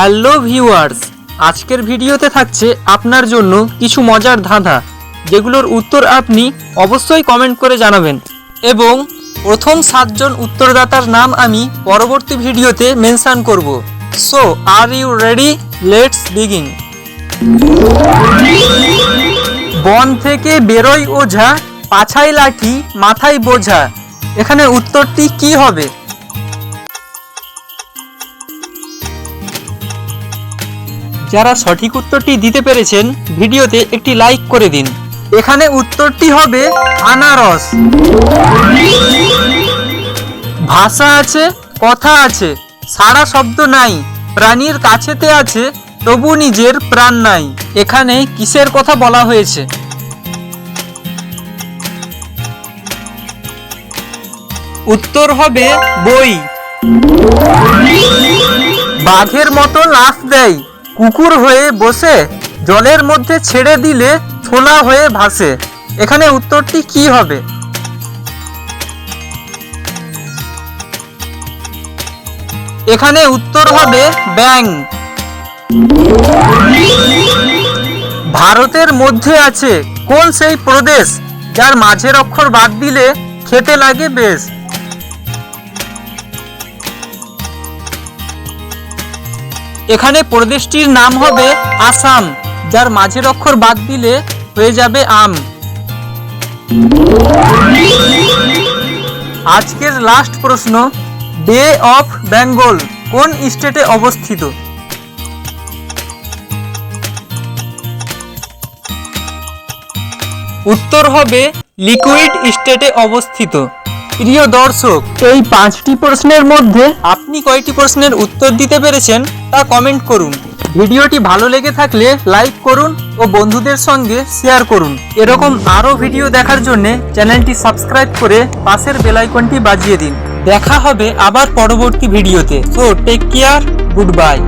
Hello viewers আজকের ভিডিওতে থাকছে আপনার জন্য কিছু মজার ধাঁধা, যেগুলোর উত্তর আপনি অবশ্যই কমেন্ট করে জানাবেন। এবং প্রথম সাতজন উত্তরদাতার নাম আমি পরবর্তী ভিডিওতে মেনশন করব। So are you ready let's begin বন থেকে বেরোয় ওঝা, পাছায় লাঠি, মাথায় বোঝা। এখানে উত্তরটি কি হবে? যারা সঠিক উত্তরটি দিতে পেরেছেন, ভিডিওতে একটি লাইক করে দিন। এখানে উত্তরটি হবে আনারস। ভাষা আছে, কথা আছে সারা শব্দ নাই, প্রাণীর কাছেতে আছে, তবু নিজের প্রাণ নাই। এখানে কিসের কথা বলা হয়েছে? উত্তর হবে বই। বাঘের মতো লাফ দেয় কুকুর হয়ে বসে জলের মধ্যে ছেড়ে দিলে ছোলা হয়ে ভাসে। এখানে উত্তরটি কি হবে? এখানে উত্তর হবে ব্যাং। ভারতের মধ্যে আছে কোন সেই প্রদেশ যার মাঝের অক্ষর বাদ দিলে খেতে লাগে বেশ? এখানে প্রদেশটির নাম হবে আসাম, যার মাঝের অক্ষর বাদ দিলে হয়ে যাবে আম। আজকের লাস্ট প্রশ্ন বে অফ বেঙ্গল কোন স্টেটে অবস্থিত? উত্তর হবে, লিকুইড স্টেটে অবস্থিত। প্রিয় দর্শক, এই পাঁচটি প্রশ্নের মধ্যে আপনি কয়টি প্রশ্নের উত্তর দিতে পেরেছেন? তা কমেন্ট করুন। ভিডিওটি ভালো লেগে থাকলে লাইক করুন ও বন্ধুদের সঙ্গে শেয়ার করুন। এরকম আরও ভিডিও দেখার জন্য চ্যানেলটি সাবস্ক্রাইব করে পাশের বেলাইকনটি বাজিয়ে দিন। দেখা হবে আবার পরবর্তী ভিডিওতে so take care good bye